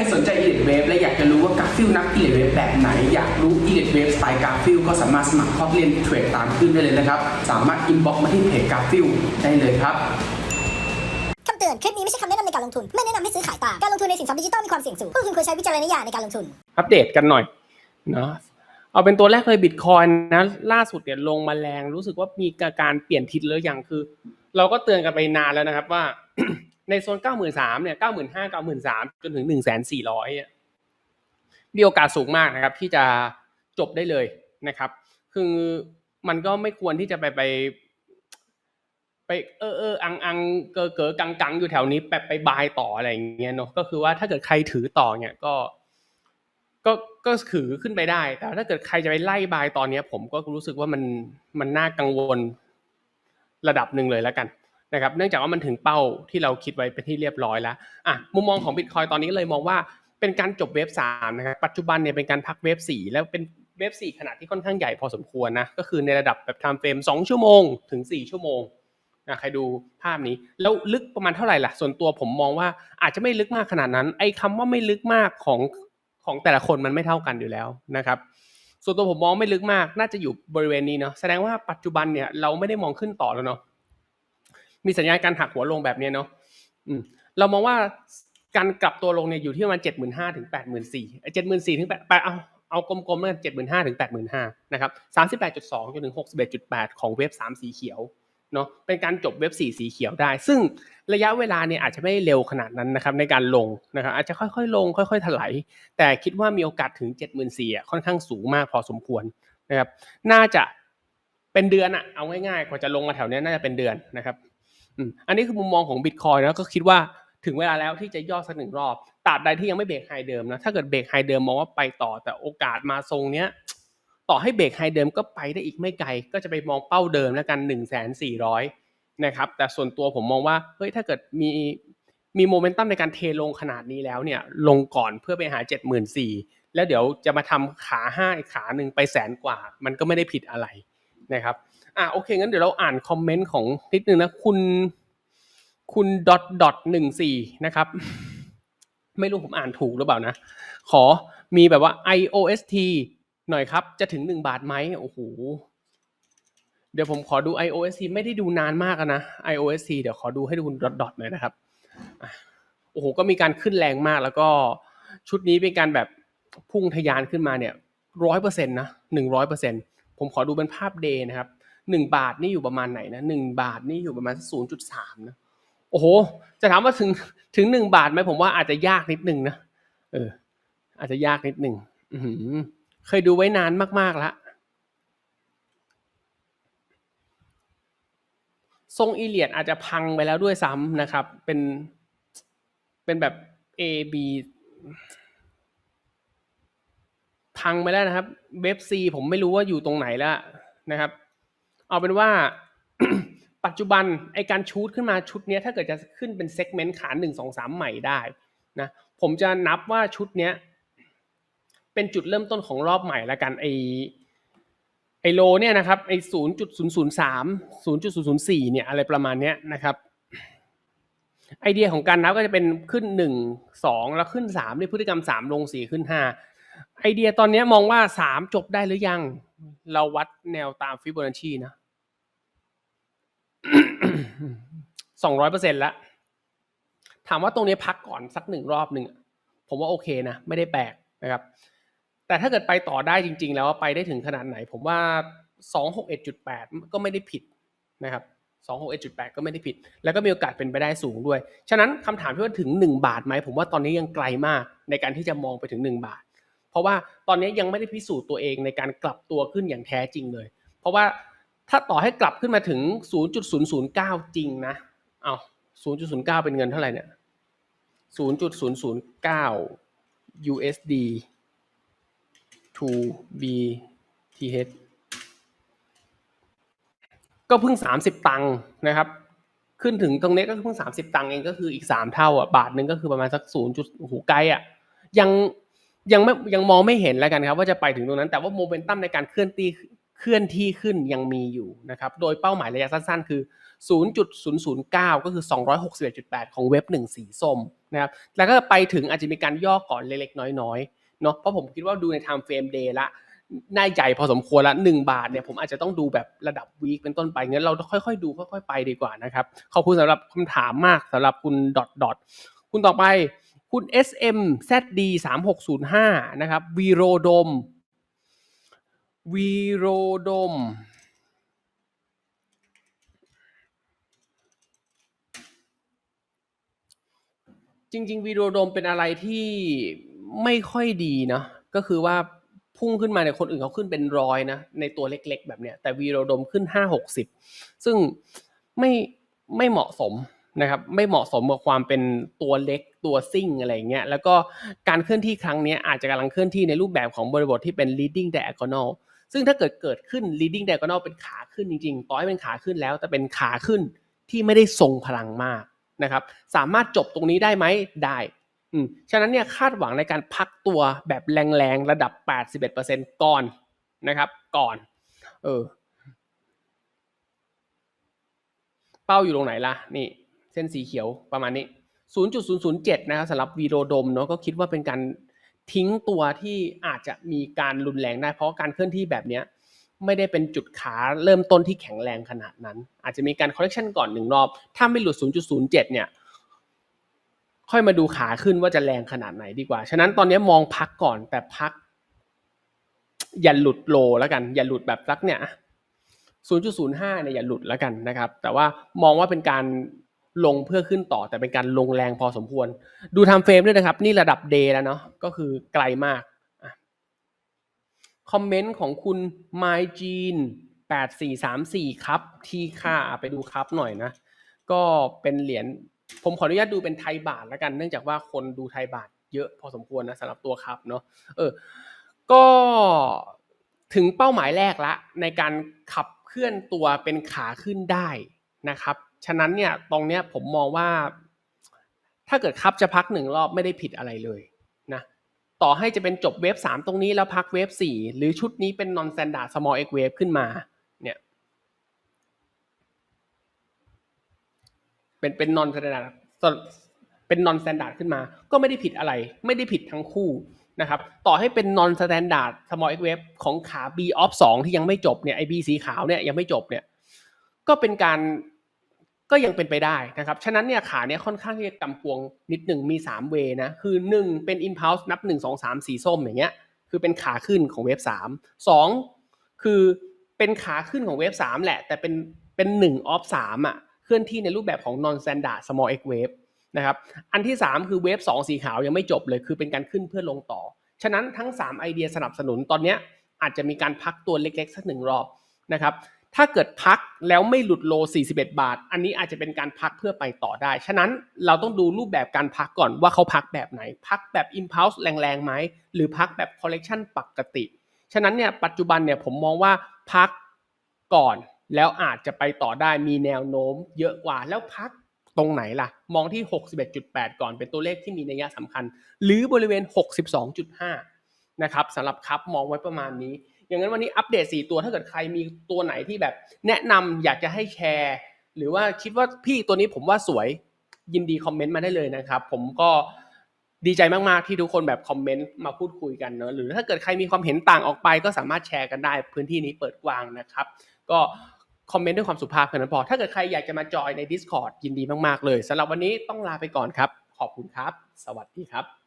รสนใจ Elite Wave และอยากจะรู้ว่ากราฟิลนัก Elite Wave แบบไหน อยากรู้ Elite Wave สไตล์กราฟิลก็สามารถสมัครคอร์สเรียนเทรดตามขึ้นได้เลยนะครับ สามารถอินบ็อกมาที่เพจกราฟิลได้เลยครับคำเตือนคลิปนี้ไม่ใช่คำแนะนำในการลงทุน ไม่แนะนำให้ซื้อขายตามการลงทุนในสินทรัพย์ดิจิตอลมีความเสี่ยงสูงผู้ลงทุนควรใช้วิจารณญาณในการลงทุน อัปเดตกันหน่อยเนาะเอาเป็นตัวแรกเลยบิตคอยนะล่าสุดเนี่ยลงมาแรงรู้สึกว่ามีการเปลี่ยนทิศแล้วอย่างคือ เราก็เตือนกันไปนานแล้วนะครับว่า ในโซน 9 3 0 0 0เนี่ย95,000 93,000จนถึง 1,400มีโอกาสสูงมากนะครับ ที่จะจบได้เลยนะครับ คือมันก็ไม่ควรที่จะไปไปไปเออเอออังอังเกอเกอกังกังอยู่แถวนี้แบบไปบายต่ออะไรอย่างเงี้ยเนาะก็คือว่าถ้าเกิดใครถือต่อเนี่ยก็ ก็ก็ถือขึ้นไปได้ แต่ถ้าเกิดใครจะไปไล่บายตอนเนี้ย ผมก็รู้สึกว่ามันมันน่ากังวลระดับหนึ่งเลยแล้วกัน นะครับเนื่องจากว่ามันถึงเป้าที่เราคิดไว้เป็นที่เรียบร้อยแล้วอะมุมมองของบิตคอยตอนนี้เลยมองว่าเป็นการจบเวฟสามนะครับปัจจุบันเนี่ยเป็นการพักเวฟสี่แล้วเป็นเวฟสี่ขนาดที่ค่อนข้างใหญ่พอสมควรนะก็คือในระดับแบบไทม์เฟรมสองชั่วโมงถึงสี่ชั่วโมงนะใครดูภาพนี้ แล้วลึกประมาณเท่าไหร่ล่ะ ส่วนตัวผมมองว่าอาจจะไม่ลึกมากขนาดนั้น ไอ้คำว่าไม่ลึกมากของของแต่ละคนมันไม่เท่ากันอยู่แล้วนะครับ ส่วนตัวผมมองไม่ลึกมาก น่าจะอยู่บริเวณนี้เนาะแสดงว่าปัจจุบันเนี่ยเราไม่ได้มองขึ้นต่อแล้วเนาะ มีสัญญาณการหักหัวลงแบบนี้เนาะเรามองว่าการกลับตัวลงเนี่ยอยู่ที่ประมาณเจ็ดหมื่นห้าถึงแปดหมื่นสี่เจ็ดหมื่นสี่ถึงแปดเอาเอากลมๆเลยเจ็ดหมื่นห้าถึงแปดหมื่นห้านะครับสามสิบแปดจุดสองจนถึงหกสิบเอ็ดจุดแปดของเว็บสามสีเขียวเนาะเป็นการจบเว็บสี่สีเขียวได้ ซึ่งระยะเวลาเนี่ยอาจจะไม่เร็วขนาดนั้นนะครับในการลงนะครับอาจจะค่อยๆ ลงค่อยๆถลายแต่คิดว่ามีโอกาสถึงเจ็ดหมื่นสี่ค่อนข้างสูงมากพอสมควรนะครับน่าจะเป็นเดือนอะเอาง่ายๆกว่าจะลงมาแถวนี้น่าจะเป็นเดือนนะครับ อันนี้คือมุมมองของบิตคอยนะก็คิดว่าถึงเวลาแล้วที่จะย่อสักหนึ่งรอบตราบใดที่ยังไม่เบรกไฮเดิมนะถ้าเกิดเบรกไฮเดิมมองว่าไปต่อแต่โอกาสมาทรงเนี้ยต่อให้เบรกไฮเดิมก็ไปได้อีกไม่ไกล ก็จะไปมองเป้าเดิมแล้วกันหนึ่งแสนสี่ร้อยนะครับแต่ส่วนตัวผมมองว่าเฮ้ยถ้าเกิดมีมีโมเมนตัมในการเทลงขนาดนี้แล้วเนี่ยลงก่อนเพื่อไปหาเจ็ดหมื่นสี่แล้วเดี๋ยวจะมาทำขาห้าอีกขาหนึ่งไปแสนกว่า มันก็ไม่ได้ผิดอะไรนะครับ อะโอเคงั้นเดี๋ยวเราอ่านคอมเมนต์ของนิดนึงนะคุณคุณดอทดอทหนึ่งสี่นะครับ ไม่รู้ผมอ่านถูกหรือเปล่านะ ขอมีแบบว่า IOST หน่อยครับ จะถึงหนึ่งบาทไหมโอ้โหเดี๋ยวผมขอดู IOST ไม่ได้ดูนานมากนะ IOST เดี๋ยวขอดูให้ดูคุณดอทดอทหน่อยนะครับโอ้โหก็มีการขึ้นแรงมากแล้วก็ชุดนี้เป็นการแบบพุ่งทะยานขึ้นมาเนี่ยร้อยเปอร์เซ็นต์นะหนึ่งร้อยเปอร์เซ็นต์ผมขอดูเป็นภาพเดย์นะครับ หนึ่งบาทนี่อยู่ประมาณไหนนะหนึ่งบาทนี่อยู่ประมาณศูนย์จุดสามนะโอ้โห จะถามว่าถึงถึงหนึ่งบาทไหมผมว่าอาจจะยากนิดนึงนะเออ อาจจะยากนิดนึงเคยดูไว้นานมากๆแล้วทรงอีเลียดอาจจะพังไปแล้วด้วยซ้ำนะครับ เป็นเป็นแบบ A B พังไปแล้วนะครับ เว็บ C ผมไม่รู้ว่าอยู่ตรงไหนแล้วนะครับ เอาเป็นว่าปัจจุบันไอการชูดขึ้นมาชุดนี้ถ้าเกิดจะขึ้นเป็นเซกเมนต์ขาหนึ่งสองสามใหม่ได้นะผมจะนับว่าชุดเนี้ยเป็นจุดเริ่มต้นของรอบใหม่ละกันไอไอโลเนี่ยนะครับไอศูนย์จุดศูนย์ศูนย์สามศูนย์จุดศูนย์ศูนย์สี่เนี่ยอะไรประมาณเนี้ยนะครับไอเดียของการนับก็จะเป็นขึ้นหนึ่งสองแล้วขึ้นสามในพฤติกรรมสามลงสี่ขึ้นห้าไอเดียตอนนี้มองว่าสามจบได้หรือยัง เราวัดแนวตามฟิโบนัชชีนะ สองร้อยเปอร์เซ็นแล้วถามว่าตรงนี้พักก่อนสักหนึ่งรอบหนึ่งผมว่าโอเคนะ ไม่ได้แปลกนะครับ แต่ถ้าเกิดไปต่อได้จริง ๆ แล้วไปได้ถึงขนาดไหน ผมว่าสองหกเอ็ดจุดแปดก็ไม่ได้ผิดนะครับสองหกเอ็ดจุดแปดก็ไม่ได้ผิด แล้วก็มีโอกาสเป็นไปได้สูงด้วย ฉะนั้นคำถามที่ว่าถึงหนึ่งบาทไหมผมว่าตอนนี้ยังไกลมากในการที่จะมองไปถึงหนึ่งบาท เพราะว่าตอนนี้ยังไม่ได้พิสูจน์ตัวเองในการกลับตัวขึ้นอย่างแท้จริงเลย เพราะว่าถ้าต่อให้กลับขึ้นมาถึง 0.009 จริงนะ เอา0.09เป็นเงินเท่าไหร่เนี่ย0.009 USD to BTH ก็เพิ่ง30ตังค์นะครับ ขึ้นถึงตรงนี้ก็เพิ่ง30ตังค์เองก็คืออีก3เท่าอะบาทหนึ่งก็คือประมาณสัก 0. จุดโอ้โหไกลอะยังยังไม่ยังมองไม่เห็นแล้วกันครับ ว่าจะไปถึงตรงนั้น แต่ว่าโมเมนตัมในการเคลื่อนที่เคลื่อนที่ขึ้นยังมีอยู่นะครับ โดยเป้าหมายระยะสั้น ๆ คือ 0.009 ก็คือ 261.8 ของเว็บ 1 สีส้มนะครับแล้วก็ไปถึงอาจจะมีการย่อก่อนเล็กๆ น้อยๆเนาะเพราะผมคิดว่าดูใน time frame day ละน่าใหญ่พอสมควรละ1บาทเนี่ยผมอาจจะต้องดูแบบระดับ week เป็นต้นไปงั้นเราค่อยๆดูค่อยๆไปดีกว่านะครับขอบคุณสำหรับคำถามมากสำหรับคุณดอทดอทคุณต่อไปคุณ SM ZD 3605นะครับวีโรดมวีโรดม จริง ๆ วีโรโดมเป็นอะไรที่ไม่ค่อยดีเนาะก็คือว่าพุ่งขึ้นมาเนี่ยคนอื่นเขาขึ้นเป็นร้อยนะในตัวเล็ก ๆ แบบเนี้ยแต่วีโรโดมขึ้นห้าหกสิบซึ่งไม่ไม่เหมาะสมนะครับไม่เหมาะสมกับความเป็นตัวเล็กตัวซิ่งอะไรเงี้ยแล้วก็การเคลื่อนที่ครั้งนี้อาจจะกำลังเคลื่อนที่ในรูปแบบของบริบทที่เป็น leading diagonal ซึ่งถ้าเกิดเกิดขึ้น leading diagonal เป็นขาขึ้นจริงๆ ต่อให้เป็นขาขึ้นแล้ว แต่เป็นขาขึ้นที่ไม่ได้ทรงพลังมาก นะครับสามารถจบตรงนี้ได้ไหมได้อืมฉะนั้นเนี่ยคาดหวังในการพักตัวแบบแรงๆระดับ 81%ก่อนนะครับ ก่อน เออ เป้าอยู่ตรงไหนล่ะ นี่ เส้นสีเขียวประมาณนี้ 0.007 นะครับสำหรับวีโรดมเนาะก็คิดว่าเป็นการทิ้งตัวที่อาจจะมีการรุนแรงได้ เพราะการเคลื่อนที่แบบเนี้ย ไม่ได้เป็นจุดขาเริ่มต้นที่แข็งแรงขนาดนั้น อาจจะมีการ correction ก่อนหนึ่งรอบ ถ้าไม่หลุด 0.07 เนี่ย ค่อยมาดูขาขึ้นว่าจะแรงขนาดไหนดีกว่า ฉะนั้นตอนนี้มองพักก่อนแต่พัก อย่าหลุดโลแล้วกัน อย่าหลุดแบบสักเนี่ย 0.05 เนี่ยอย่าหลุดแล้วกันนะครับ แต่ว่ามองว่าเป็นการลงเพื่อขึ้นต่อแต่เป็นการลงแรงพอสมควร ดูทำเฟรมด้วยนะครับ นี่ระดับเดย์แล้วเนาะก็คือไกลมาก คอมเมนต์ของคุณ My Jean 8434 ครับ ที่ค่าไปดูครับหน่อยนะ ก็เป็นเหรียญผมขออนุญาตดูเป็นไทยบาทแล้วกัน เนื่องจากว่าคนดูไทยบาทเยอะพอสมควรนะสำหรับตัวครับเนาะเออก็ถึงเป้าหมายแรกละในการขับเคลื่อนตัวเป็นขาขึ้นได้นะครับ ฉะนั้นเนี่ยตรงเนี้ยผมมองว่า ถ้าเกิดครับจะพักหนึ่งรอบไม่ได้ผิดอะไรเลย ต่อให้จะเป็นจบเวฟสามตรงนี้แล้วพักเวฟสี่หรือชุดนี้เป็น non standard small x wave ขึ้นมาเนี่ยเป็นเป็น non standard เป็น non standard ขึ้นมา ก็ไม่ได้ผิดอะไร ไม่ได้ผิดทั้งคู่นะครับ ต่อให้เป็น non standard small x wave ของขา B off 2ที่ยังไม่จบเนี่ยไอ B สีขาวเนี่ยยังไม่จบเนี่ยก็เป็นการ ก็ยังเป็นไปได้นะครับ ฉะนั้นเนี่ยขาเนี่ยค่อนข้างที่จะกำกวงนิดหนึ่งมี3เวนะ คือ 1 เป็น impulse นับ 1 2 3 สีส้มอย่างเงี้ย คือเป็นขาขึ้นของเวฟ3 2 คือเป็นขาขึ้นของเวฟ3แหละ แต่เป็นเป็น1 off 3อะ เคลื่อนที่ในรูปแบบของ non standard small x wave นะครับ อันที่ 3 คือเวฟ2สีขาวยังไม่จบเลย คือเป็นการขึ้นเพื่อลงต่อ ฉะนั้นทั้ง 3 ไอเดียสนับสนุนตอนเนี้ยอาจจะมีการพักตัวเล็กๆสักหนึ่งรอบนะครับ ถ้าเกิดพักแล้วไม่หลุดโล 41 บาท อันนี้อาจจะเป็นการพักเพื่อไปต่อได้ ฉะนั้นเราต้องดูรูปแบบการพักก่อนว่าเขาพักแบบไหน พักแบบ impulse แรงๆไหม หรือพักแบบ collection ปกติ ฉะนั้นเนี่ยปัจจุบันเนี่ยผมมองว่าพักก่อนแล้วอาจจะไปต่อได้มีแนวโน้มเยอะกว่าแล้วพักตรงไหนล่ะ มองที่ 61.8 ก่อนเป็นตัวเลขที่มีนัยสำคัญ หรือบริเวณ 62.5 นะครับสำหรับครับมองไว้ประมาณนี้ อย่างนั้นวันนี้อัปเดต 4 ตัวถ้าเกิดใครมีตัวไหนที่แบบแนะนำอยากจะให้แชร์ หรือว่าคิดว่าพี่ตัวนี้ผมว่าสวยยินดีคอมเมนต์มาได้เลยนะครับ ผมก็ดีใจมากๆที่ทุกคนแบบคอมเมนต์มาพูดคุยกันเนอะหรือถ้าเกิดใครมีความเห็นต่างออกไป ก็สามารถแชร์กันได้พื้นที่นี้เปิดกว้างนะครับ ก็คอมเมนต์ด้วยความสุภาพแค่นั้นพอ ถ้าเกิดใครอยากจะมาจอยใน Discord ยินดีมากๆเลยสำหรับวันนี้ต้องลาไปก่อนครับ ขอบคุณครับ สวัสดีครับ